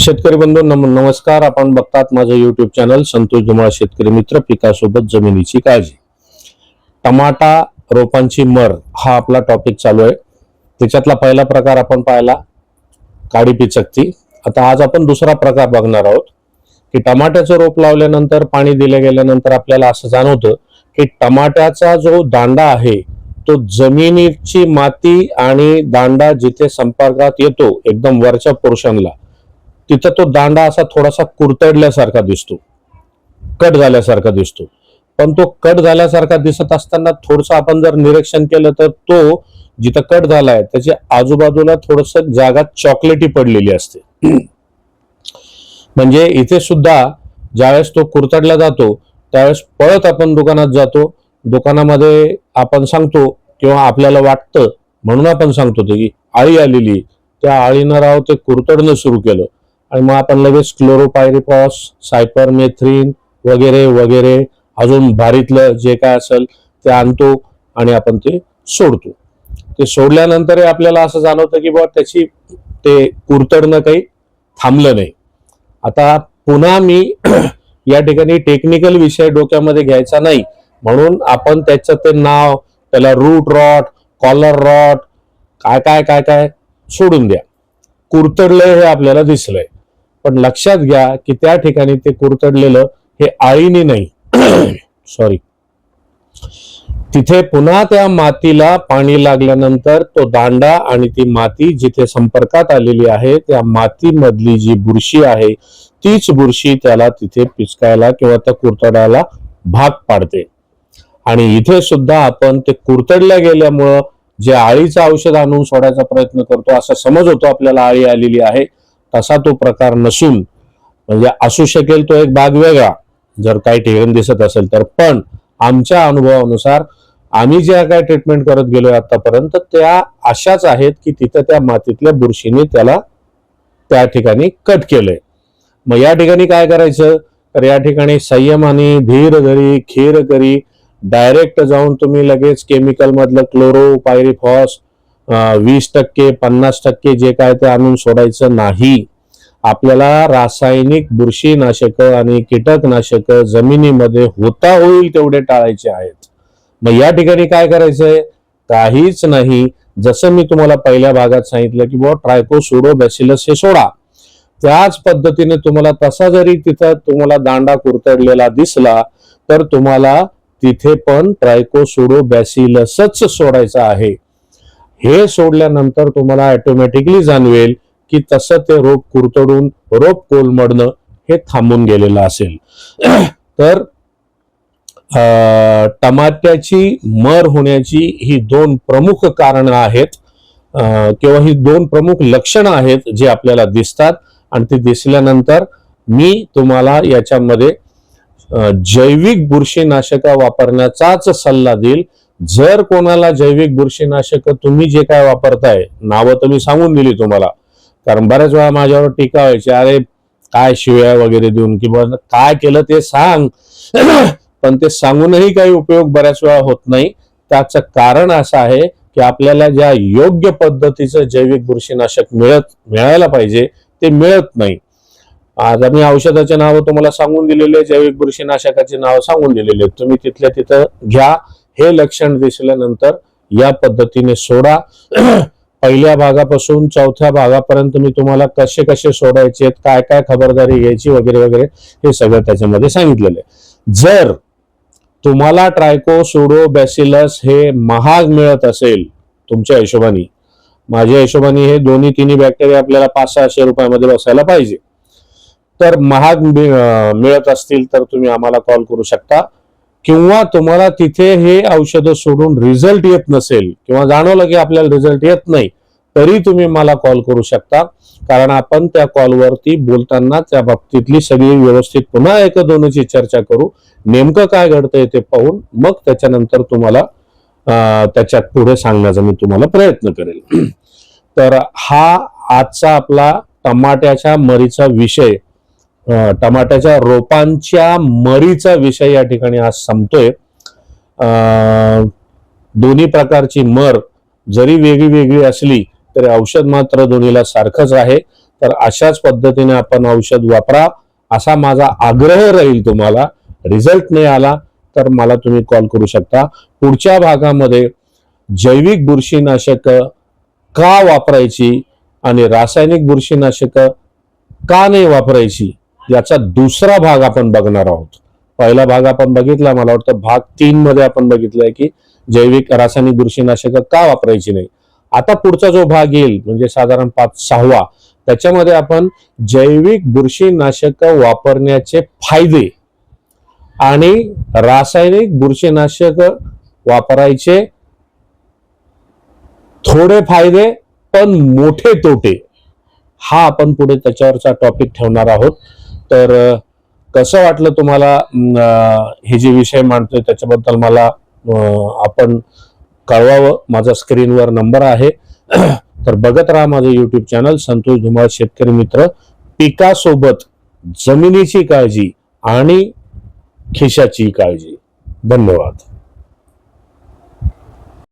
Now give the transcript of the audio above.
शेतकरी बंधू नम नमस्कार. आपण बघतात माझं युट्यूब चॅनल संतोष धुमाळ शेतकरी मित्र पिकासोबत जमिनीची काळजी. टमाटा रोपांची मर हा आपला टॉपिक चालू आहे. त्याच्यातला पहिला प्रकार आपण पाहिला काळी पिचकती. आता आज आपण दुसरा प्रकार बघणार आहोत की टमाट्याचं रोप लावल्यानंतर पाणी दिले गेल्यानंतर आपल्याला असं जाणवतं की टमाट्याचा जो दांडा आहे तो जमिनीची माती आणि दांडा जिथे संपर्कात येतो एकदम वरच्या पोर्शनला तिथं तो दांडा असा थोडासा कुरतडल्यासारखा दिसतो. कट झाल्यासारखा दिसतो. पण तो कट झाल्यासारखा दिसत असताना थोडस आपण जर निरीक्षण केलं तर तो जिथं कट झालाय त्याच्या आजूबाजूला थोडस जागा चॉकलेटी पडलेली असते. म्हणजे इथे सुद्धा ज्यावेळेस तो कुरतडला जातो त्यावेळेस पळत आपण दुकानात जातो. दुकानामध्ये आपण सांगतो किंवा आपल्याला वाटतं म्हणून आपण सांगतो ते की आळी आलेली त्या आळीनं राव ते कुरतडणं सुरू केलं. आणि मग आपण लगेच क्लोरोपायरिपॉस सायपर मेथ्रीन वगैरे वगैरे अजून भारीतलं जे काय असेल ते आणतो आणि आपण ते सोडतो. ते सोडल्यानंतर आपल्याला असं जाणवतं की बाबा त्याची ते कुरतडणं काही थांबलं नाही. आता पुन्हा मी या ठिकाणी टेक्निकल विषय डोक्यामध्ये घ्यायचा नाही. म्हणून आपण त्याचं ते नाव त्याला रूट रॉट कॉलर रॉट काय काय काय काय सोडून द्या. कुरतडलंय हे आपल्याला दिसलंय. पण लक्षात घ्या की त्या ठिकाणी ते कुरतडलेलं हे आळीने नाही. सॉरी तिथे पुन्हा त्या मातीला पाणी लागल्यानंतर तो दांडा आणि ती माती जिथे संपर्कात आलेली आहे त्या मातीमधली जी बुरशी आहे तीच बुरशी त्याला तिथे पिचकायला किंवा त्या कुरतडायला भाग पाडते. आणि इथे सुद्धा आपण ते कुरतडल्या गेल्यामुळं जे आळीचं औषध आणून सोडायचा प्रयत्न करतो असा समज होतो आपल्याला आळी आलेली आहे तसा तो प्रकार नसून म्हणजे असू शकेल तो एक भाग वेगळा जर काही ठिकाणी दिसत असेल तर. पण आमच्या अनुभवानुसार आम्ही ज्या काय ट्रीटमेंट करत गेलोय आतापर्यंत त्या अशाच आहेत की तिथं त्या मातीतल्या बुरशीने त्याला त्या ठिकाणी कट केलंय. मग या ठिकाणी काय करायचं? तर या ठिकाणी संयमाने धीर धरी खीर करी डायरेक्ट जाऊन तुम्ही लगेच केमिकल मधलं क्लोरो पायरीफॉस वीस टक्के पन्नास टक्के जे काय ते आणून सोडायचं नाही. आपल्याला रासायनिक बुरशीनाशक आणि कीटकनाशक जमिनीमध्ये होता होईल तेवढे टाळायचे आहेत. मग या ठिकाणी काय करायचंय? काहीच नाही. जसं मी तुम्हाला पहिल्या भागात सांगितलं की बुवा ट्रायकोसुडो बॅसिलस हे सोडा. त्याच पद्धतीने तुम्हाला तसा जरी तिथं तुम्हाला दांडा कुरतडलेला दिसला तर तुम्हाला तिथे पण ट्रायकोसुडो बॅसिलसच सोडायचा आहे. हे सोडल्यानंतर तुम्हाला ऑटोमॅटिकली जाणवेल की तसं ते रोप कुरतडून रोप कोलमडणं हे थांबून गेलेलं असेल. तर अं, टमाट्याची मर होण्याची ही दोन प्रमुख कारणं आहेत. किंवा ही दोन प्रमुख लक्षणं आहेत जी आपल्याला दिसतात. आणि ती दिसल्यानंतर मी तुम्हाला याच्यामध्ये जैविक बुरशीनाशक वापरण्याचाच सल्ला देईल. जर कोणाला जैविक बुरशीनाशक तुम्ही जे काय वापरताय नावं तर मी सांगून दिली तुम्हाला. कारण बऱ्याच वेळा माझ्यावर टीका व्हायची अरे काय शिव्या वगैरे देऊन किंवा काय केलं ते सांग. पण ते सांगूनही काही उपयोग बऱ्याच वेळा होत नाही. त्याचं कारण असं आहे की आपल्याला ज्या योग्य पद्धतीचं जैविक बुरशीनाशक मिळत मिळायला पाहिजे ते मिळत नाही. आज आम्ही औषधाचे नावं तुम्हाला सांगून दिलेले जैविक बुरशीनाशकाची नावं सांगून दिलेले. तुम्ही तिथल्या तिथं घ्या. हे लक्षण दिसल्यानंतर या पद्धतीने सोडा. पहिल्या भागापासून चौथ्या भागापर्यंत मी तुम्हाला कसे कसे सोडायचे आहेत, काय काय खबरदारी घ्यायची वगैरे वगैरे हे सगळं त्याच्यामध्ये सांगितलेलं आहे. जर तुम्हाला ट्रायको सुडो बॅसिलस हे महाग मिळत असेल तुमच्या हिशोबाने माझ्या हिशोबाने हे दोन्ही तिन्ही बॅक्टेरिया आपल्याला पाच सहाशे रुपयामध्ये बसायला पाहिजे. तर महाग मिळत असतील तर तुम्ही आम्हाला कॉल करू शकता. किंवा तुम्हाला तिथे हे औषधं सोडून रिझल्ट येत नसेल किंवा जाणवलं की आपल्याला रिझल्ट येत नाही तरी तुम्ही मला कॉल करू शकता. कारण आपण त्या कॉलवरती बोलताना त्या बाबतीतली सगळी व्यवस्थित पुन्हा एक दोनची चर्चा करू. नेमकं काय घडतंय ते पाहून मग त्याच्यानंतर तुम्हाला त्याच्यात पुढे सांगण्याचा मी तुम्हाला प्रयत्न करेल. तर हा आजचा आपला टमाट्याच्या मरीचा विषय टमाट्याच्या रोपांच्या मरीचा विषय या ठिकाणी आज संपतोय. दोन्ही प्रकारची मर जरी वेगळी वेगळी असली तरी औषध मात्र दोन्हीला सारखंच आहे. तर अशाच पद्धतीने आपण औषध वापरा असा माझा आग्रह राहील तुम्हाला. रिझल्ट नाही आला तर मला तुम्ही कॉल करू शकता. पुढच्या भागामध्ये जैविक बुरशीनाशक का वापरायची आणि रासायनिक बुरशीनाशक का नाही वापरायची याचा दुसरा भाग आपण बघणार आहोत. पहिला भाग आपण बघितला मला वाटतं भाग तीन मध्ये आपण बघितलंय की जैविक रासायनिक बुरशीनाशक का वापरायची नाही. आता पुढचा जो भाग येईल म्हणजे साधारण पाच सहावा त्याच्यामध्ये आपण जैविक बुरशीनाशक वापरण्याचे फायदे आणि रासायनिक बुरशीनाशक वापरायचे थोडे फायदे पण मोठे तोटे. हा आपण पुढे त्याच्यावरचा टॉपिक ठेवणार आहोत. तर कसं वाटलं तुम्हाला हे जे विषय मांडतोय त्याच्याबद्दल मला आपण कळवावं. माझा स्क्रीनवर नंबर आहे. तर बघत राहा माझं युट्यूब चॅनल संतोष धुमाळ शेतकरी मित्र. पिकासोबत जमिनीची काळजी आणि खिशाची काळजी. धन्यवाद.